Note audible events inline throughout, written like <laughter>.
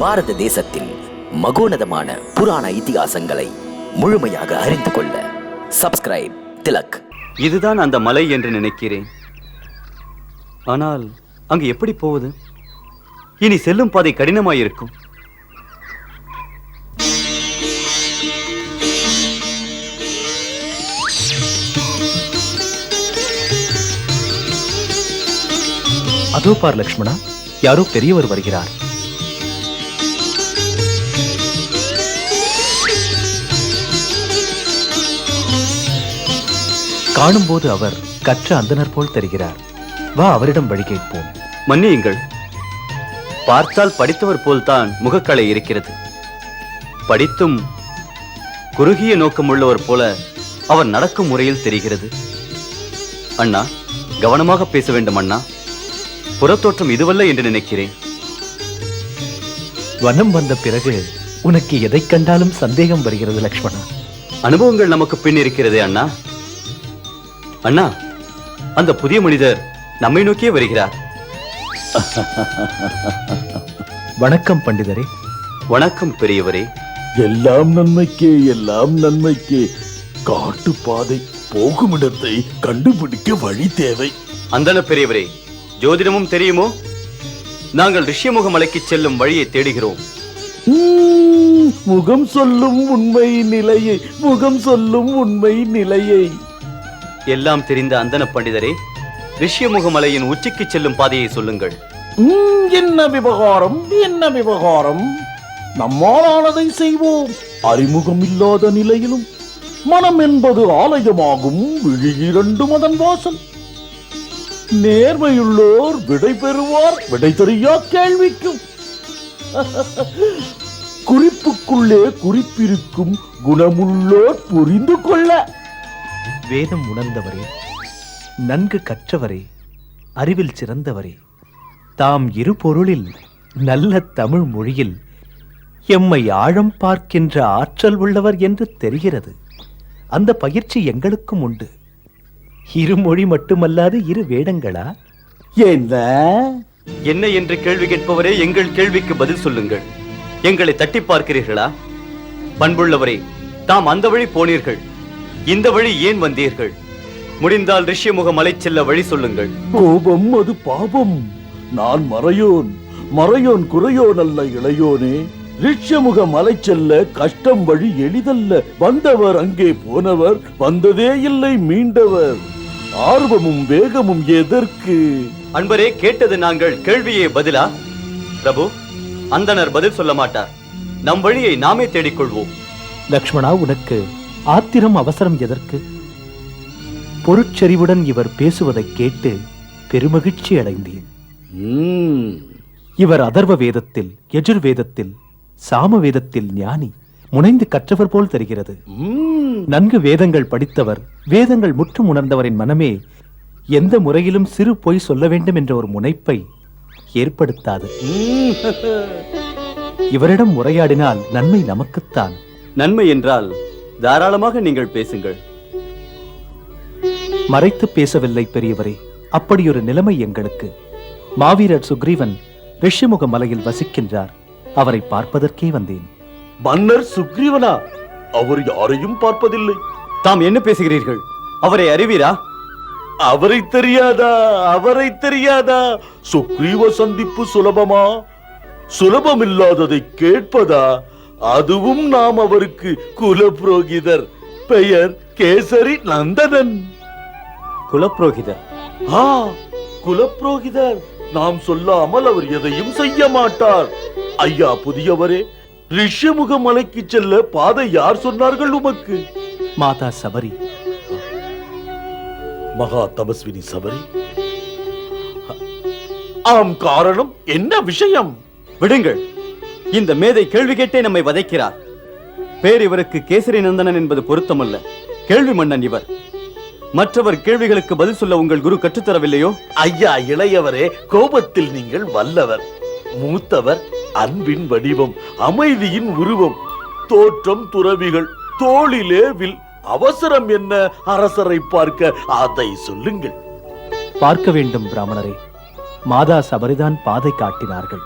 பாரத தேசத்தில் மகோனதமான புராண இதிகாசங்களை முழுமையாக அறிந்து கொள்ள சப்ஸ்கிரைப் திலக். இதுதான் அந்த மலை என்று நினைக்கிறேன். ஆனால் அங்கு எப்படி போவது? இனி செல்லும் பாதை கடினமாயிருக்கும். அதோ பார் லக்ஷ்மணா யாரோ பெரியவர் வருகிறார். காணும்போது அவர் கற்ற அந்தனர் போல் தெரிகிறார். வா அவரிடம் வழி கேட்போம். மன்னியுங்கள். பார்த்தால் படித்தவர் போல்தான் முகக்கலை இருக்கிறது. படித்தும் குறுகிய நோக்கம் உள்ளவர் போல அவர் நடக்கும் முறையில் தெரிகிறது. அண்ணா கவனமாக பேச வேண்டும் அண்ணா. புறத்தோற்றம் இதுவல்ல என்று நினைக்கிறேன். வனம் வந்த பிறகு உனக்கு எதைக் கண்டாலும் சந்தேகம் வருகிறது லக்ஷ்மணா. அனுபவங்கள் நமக்கு பின் இருக்கிறதே அண்ணா. அண்ணா அந்த புதிய மனிதர் நம்மை நோக்கியே வருகிறார். வணக்கம் பண்டிதரே. வணக்கம் பெரியவரே. எல்லாம் நன்மைக்கே எல்லாம் நன்மைக்கே. காட்டு பாதை போகும் இடத்தை கண்டுபிடிக்க வழி தேவை. அந்தன பெரியவரே ஜோதிடமும் தெரியுமோ? நாங்கள் ரிஷ்யமுக மலைக்கு செல்லும் வழியை தேடுகிறோம். முகம் சொல்லும் உண்மை நிலையை முகம் சொல்லும் உண்மை நிலையை. எல்லாம் தெரிந்த அந்தன பண்டிதரே ரிஷ்யமுகமலையின் உச்சிக்கு செல்லும் பாதையை சொல்லுங்கள். உம், என்ன விவகாரம் என்ன விவகாரம்? நம்மாலானதை செய்வோம். அறிமுகம் இல்லாத நிலையிலும் மனம் என்பது ஆலயமாகும் விழி இரண்டும் அதன் வாசல். நேர்மையுள்ளோர் விடை பெறுவார் விடை தெரியா கேள்விக்கும். குறிப்புக்குள்ளே குறிப்பிருக்கும் குணமுள்ளோர் புரிந்து கொள்ள. வேதம் உணர்ந்தவரே நன்கு கற்றவரே அறிவில் சிறந்தவரே. தாம் இரு பொருளில் நல்ல தமிழ் மொழியில் எம்மை ஆழம் பார்க்கின்ற ஆற்றல் உள்ளவர் என்று தெரிகிறது. அந்த பயிற்சி எங்களுக்கும் உண்டு. இருமொழி மட்டுமல்லாது இரு வேடங்களா என்ன? என்ன என்று கேள்வி கேட்பவரே எங்கள் கேள்விக்கு பதில் சொல்லுங்கள். எங்களை தட்டி பார்க்கிறீர்களா? பண்புள்ளவரே தாம் அந்த வழி போனீர்கள். இந்த வழி ஏன் வந்தீர்கள்? முடிந்தால் ரிஷ்யமுக மலை செல்ல வழி சொல்லுங்கள். கோபம் அது பாபம் நான் மறையோன் மறையோன் குறையோன் அல்ல இளையோனே. ரிட்சமுக மலை செல்ல கஷ்டம் வழி எளிதல்ல. வந்தவர் அங்கே போனவர் வந்ததே இல்லை மீண்டவர். ஆர்வமும் வேகமும் எதற்கு? அன்பரே கேட்டது நாங்கள் கேள்வியே பதிலா? பிரபு அந்தனர் பதில் சொல்ல மாட்டார். நம் வழியை நாமே தேடிக்கொள்வோம். லக்ஷ்மணா உனக்கு ஆத்திரம் அவசரம் எதற்கு? பொருட்செறிவுடன் இவர் பேசுவதைக் கேட்டு பெருமகிழ்ச்சி அடைந்தேன். இவர் அதர்வ வேதத்தில் எஜுர் வேதத்தில் சாம வேதத்தில் ஞானி முனைந்து கற்றவர் போல் தெரிகிறது. நன்கு வேதங்கள் படித்தவர் வேதங்கள் முற்றும் உணர்ந்தவரின் மனமே எந்த முறையிலும் சிறு பொய் சொல்ல வேண்டும் என்ற ஒரு முனைப்பை ஏற்படுத்தாது. <laughs> இவரிடம் உரையாடினால் நன்மை நமக்குத்தான். நன்மை என்றால்? தாராளமாக நீங்கள் பேசுங்கள். மறைத்து பேசவில்லை பெரியவரே அப்படியொரு நிலைமை எங்களுக்கு. மாவீரர் சுக்ரீவன் ரிஷிமுக மலையில் வசிக்கின்றார். அவரை பார்ப்பதற்கே வந்தேன். மன்னர் சுக்ரீவனா? அவர் யாரையும் பார்ப்பதில்லை. தாம் என்ன பேசுகிறீர்கள்? அவரை அறிவீரா? அவரை தெரியாதா? அவரை தெரியாதா? சுக்ரீவ சந்திப்பு சுலபமா? சுலபமில்லாததை கேட்பதா? அதுவும் நாம் அவருக்கு குலப்புரோகிதர். பெயர் கேசரி நந்தனன். குலப்புரோகிதர்? ஆ குலப்புரோகிதர். நாம் சொல்லாமல் அவர் எதையும் செய்ய மாட்டார். ஐயா புதியவரே ரிஷிமுக மலைக்கு செல்ல பாதை யார் சொன்னார்கள் உமக்கு? மாதா சபரி. மகா தபஸ்வினி சபரி. ஆம் காரணம் என்ன விஷயம்? விடுங்கள். இந்த மேதை கேள்வி கேட்டே நம்மை வதைக்கிறார். பேர் இவருக்கு கேசரி நந்தனன் என்பது பொருத்தமல்ல. கேள்வி மன்னன் இவர். மற்றவர் கேள்விகளுக்கு பதில் சொல்ல உங்கள் குரு கற்றுத்தரவில்லையோ ஐயா இளையவரே கோபத்தில் நீங்கள் வல்லவர். மூத்தவர் அன்பின் வடிவம் அமைதியின் உருவம் தோற்றம் துறவிகள் தோளிலே வில். அவசரம் என்ன? அரசரை பார்க்க அதை சொல்லுங்கள். பார்க்க வேண்டும் பிராமணரே. மாதா சபரிதான் பாதை காட்டினார்கள்.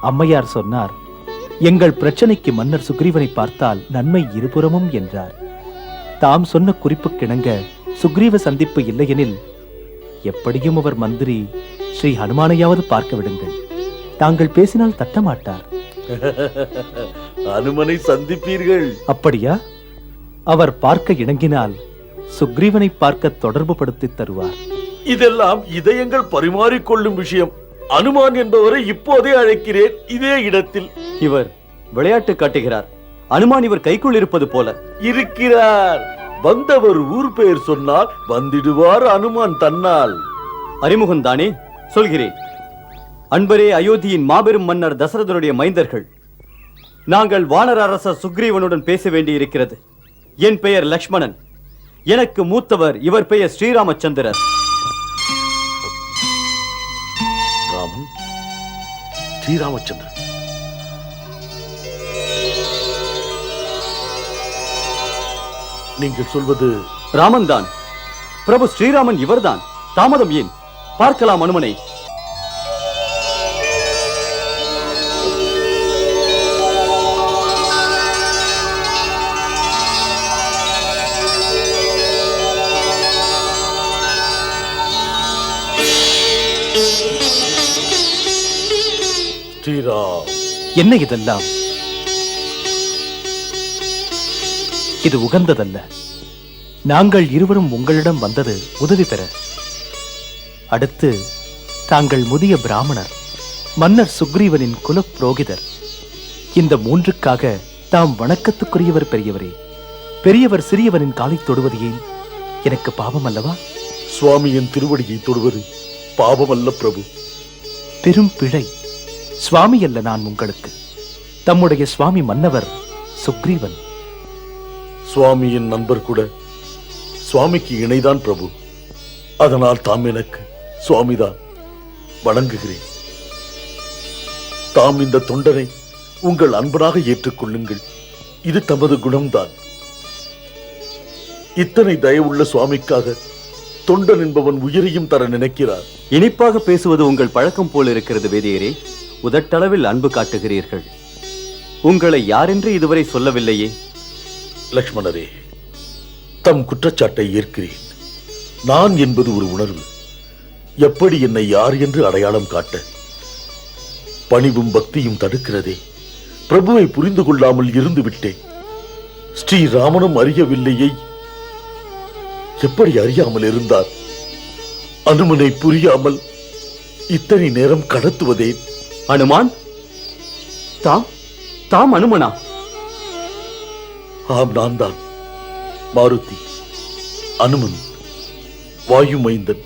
அம்மையார் சொன்னார் எங்கள் பிரச்சனைக்கு மன்னர் சுக்ரீவனை பார்த்தால் நன்மை இருபுறமும் என்றார். தாம் சொன்ன குறிப்புக்கிணங்க சுக்ரீவ சந்திப்பு இல்லையெனில் எப்படியும் அவர் மந்திரி ஸ்ரீ ஹனுமானையாவது பார்க்க விடுங்கள். தாங்கள் பேசினால் தட்டமாட்டார். <laughs> அனுமனை சந்திப்பீர்கள். அப்படியா? அவர் பார்க்க இணங்கினால் சுக்ரீவனை பார்க்க தொடர்பு படுத்தித் தருவார். இதெல்லாம் இதயங்கள் பரிமாறிக்கொள்ளும் விஷயம். அனுமான் என்பவரை இப்போதே அழைக்கிறேன். இதே இடத்தில். இவர் விளையாட்டு காட்டுகிறார். அனுமான் இவர் கைக்குள் இருப்பது போல. இருக்கிறார். வந்தவர் ஊர் பெயர் சொன்னால் வந்திடுவார் அனுமான் தன்னால். அறிமுகம் தானே? சொல்கிறேன். அன்பரே அயோத்தியின் மாபெரும் மன்னர் தசரதனுடைய மைந்தர்கள். நாங்கள் வானர அரசர் சுக்ரீவனுடன் பேச வேண்டியிருக்கிறது. என் பெயர் லக்ஷ்மணன். எனக்கு மூத்தவர் இவர் பெயர் ஸ்ரீராமச்சந்திரர். ஸ்ரீராமச்சந்திரன். நீங்கள் சொல்வது ராமன் தான் பிரபு ஸ்ரீராமன் இவர்தான். தாமதம் ஏன்? பார்க்கலாம் அனுமனை. ஸ்ரீராம். என்ன இதெல்லாம்? இது உகந்ததல்ல. நாங்கள் இருவரும் உங்களிடம் வந்தது உதவி பெற. அடுத்து தாங்கள் முதிய பிராமணர் மன்னர் சுக்ரீவனின் குலப் புரோகிதர் இந்த மூன்றுக்காக தாம் வணக்கத்துக்குரியவர் பெரியவரே. பெரியவர் சிறியவனின் காலைத் தொடுவது ஏன் எனக்கு பாவம் அல்லவா? சுவாமியின் திருவடியை தொடுவது பாபமல்ல பிரபு. பெரும் பிழை. சுவாமி அல்ல நான் உங்களுக்கு. தம்முடைய சுவாமி மன்னவர் சுக்ரீவன். சுவாமியின் நண்பர் கூட சுவாமிக்கு இணைதான் பிரபு. அதனால் தாம் எனக்கு சுவாமிதான் வணங்குகிறேன். தாம் இந்த தொண்டனை உங்கள் அன்பனாக ஏற்றுக்கொள்ளுங்கள். இது தமது குணம்தான். இத்தனை தயவுள்ள சுவாமிக்காக தொண்டன் என்பவன் உயிரையும் தர நினைக்கிறார். இனிப்பாக பேசுவது உங்கள் பழக்கம் போல் இருக்கிறது வேதியரே. உதட்டளவில் அன்பு காட்டுகிறீர்கள். உங்களை யாரென்று இதுவரை சொல்லவில்லையே. லக்ஷ்மணரே தம் குற்றச்சாட்டை ஏற்கிறேன். நான் என்பது ஒரு உணர்வு. எப்படி என்னை யார் என்று அடையாளம் காட்ட? பணிவும் பக்தியும் தடுக்கிறதே. பிரபுவை புரிந்து கொள்ளாமல் இருந்து விட்டேன். ஸ்ரீராமனும் அறியவில்லையை. எப்படி அறியாமல் இருந்தார்? அனுமனை புரியாமல் இத்தனை நேரம் கடத்துவதே. அனுமான்? தாம் தாம் அனுமனா? ஆம் நான் தான் மாருதி அனுமன் வாயு மைந்தன்